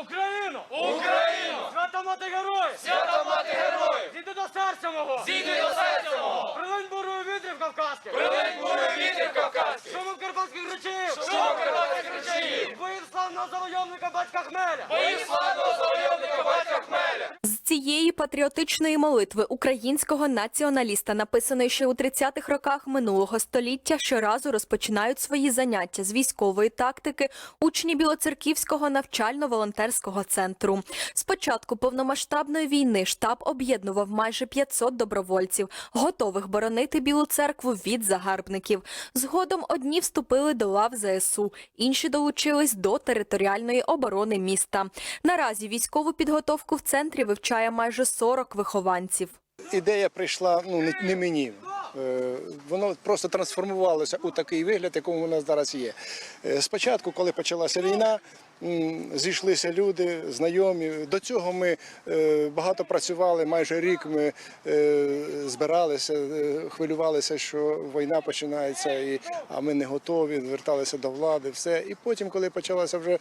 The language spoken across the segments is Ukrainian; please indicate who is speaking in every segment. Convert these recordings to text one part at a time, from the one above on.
Speaker 1: Україну!
Speaker 2: Україну!
Speaker 1: Свята мати героїв!
Speaker 2: Свята мати героїв!
Speaker 1: Зійди до серця мого!
Speaker 2: Зійди до серця мого!
Speaker 1: Прилинь бурою вітрів кавказьких!
Speaker 2: Прилинь бурою вітрів кавказьких!
Speaker 1: Шумом карпатських речів!
Speaker 2: Шумом карпатських речів!
Speaker 1: Боїв славного завойовника батька Хмеля!
Speaker 2: Боїв славного
Speaker 3: цієї патріотичної молитви українського націоналіста, написаної ще у 30-х роках минулого століття, щоразу розпочинають свої заняття з військової тактики учні Білоцерківського навчально-волонтерського центру. З початку повномасштабної війни штаб об'єднував майже 500 добровольців, готових боронити Білу церкву від загарбників. Згодом одні вступили до лав ЗСУ, інші долучились до територіальної оборони міста. Наразі військову підготовку в центрі вивчає майже 40 вихованців.
Speaker 4: ідея прийшла ну не, мені. Е, Воно просто трансформувалося у такий вигляд, якому вона зараз є. Е, Спочатку, коли почалася війна, зійшлися люди, знайомі. До цього ми е, багато працювали. Майже рік ми е, збиралися, е, хвилювалися, що війна починається, а ми не готові, зверталися до влади, все. І потім, коли почалася вже,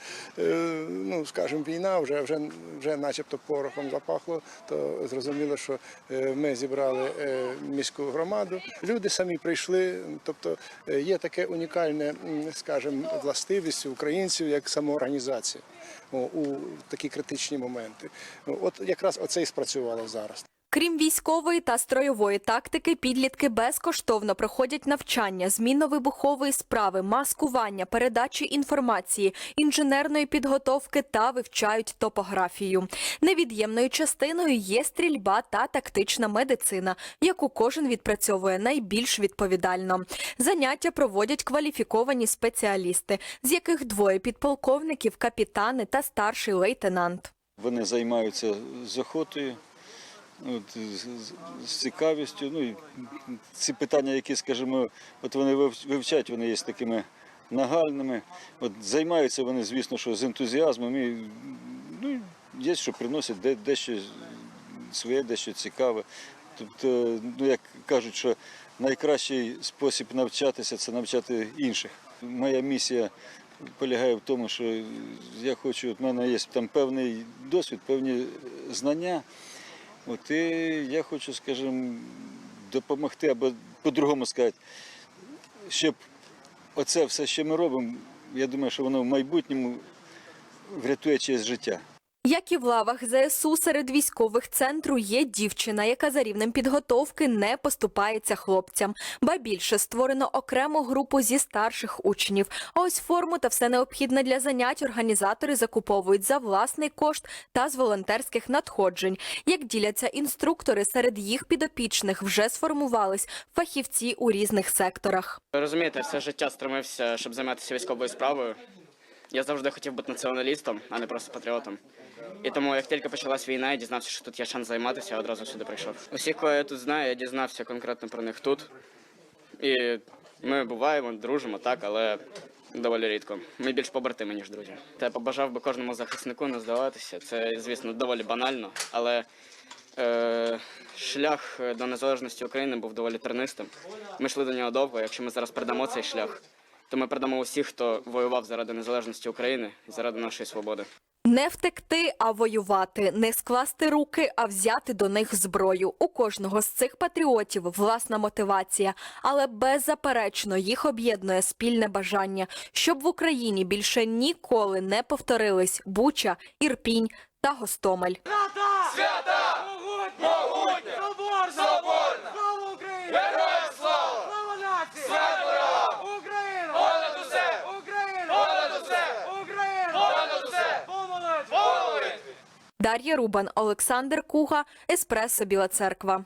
Speaker 4: ну скажімо, війна, вже вже, вже начебто порохом запахло, то зрозуміло, що ми зібрали міську громаду. Люди самі прийшли. Тобто є таке унікальне, скажімо, властивість українців як самоорганізація о, у такі критичні моменти. От якраз оце і спрацювало зараз.
Speaker 3: Крім військової та стройової тактики, підлітки безкоштовно проходять навчання змінно-вибухової справи, маскування, передачі інформації, інженерної підготовки та вивчають топографію. Невід'ємною частиною є стрільба та тактична медицина, яку кожен відпрацьовує найбільш відповідально. Заняття проводять кваліфіковані спеціалісти, з яких двоє підполковників, капітани та старший лейтенант.
Speaker 5: Вони займаються з охотою, от, з, цікавістю. Ну, і ці питання, які, скажімо, от вони вив- вивчать, вони є такими нагальними. От, займаються вони, звісно, що з ентузіазмом. І, ну, є, що приносять де, дещо своє, дещо цікаве. Тобто, ну, як кажуть, що найкращий спосіб навчатися це навчати інших. Моя місія полягає в тому, що я хочу, от в мене є там певний досвід, певні знання. От, і я хочу, скажімо, допомогти, або по-другому сказати, щоб оце все, що ми робимо, я думаю, що воно в майбутньому врятує чиєсь життя.
Speaker 3: Як і в лавах ЗСУ серед військових центру є дівчина, яка за рівнем підготовки не поступається хлопцям. Ба більше створено окрему групу зі старших учнів. А ось форму та все необхідне для занять організатори закуповують за власний кошт та з волонтерських надходжень. Як діляться інструктори, серед їх підопічних вже сформувались фахівці у різних секторах.
Speaker 6: Розумієте, все життя стремився, щоб займатися військовою справою. Я завжди хотів бути націоналістом, а не просто патріотом. І тому, як тільки почалась війна, я дізнався, що тут є шанс займатися, я одразу сюди прийшов. Усіх, кого я тут знаю, я дізнався конкретно про них тут. І ми буваємо, дружимо, так, але доволі рідко. Ми більш побратими, ніж друзі. Та я побажав би кожному захиснику не здаватися. Це, звісно, доволі банально, але е, шлях до незалежності України був доволі тернистим. Ми йшли до нього довго. Якщо ми зараз передамо цей шлях, то ми передамо усіх, хто воював заради незалежності України і заради нашої свободи.
Speaker 3: Не втекти, а воювати, не скласти руки, а взяти до них зброю. У кожного з цих патріотів власна мотивація, але беззаперечно їх об'єднує спільне бажання, щоб в Україні більше ніколи не повторились Буча, Ірпінь та Гостомель.
Speaker 1: Свята!
Speaker 2: Свята!
Speaker 1: Могутня!
Speaker 3: Дар'я Рубан, Олександр Куга, Еспресо Біла Церква.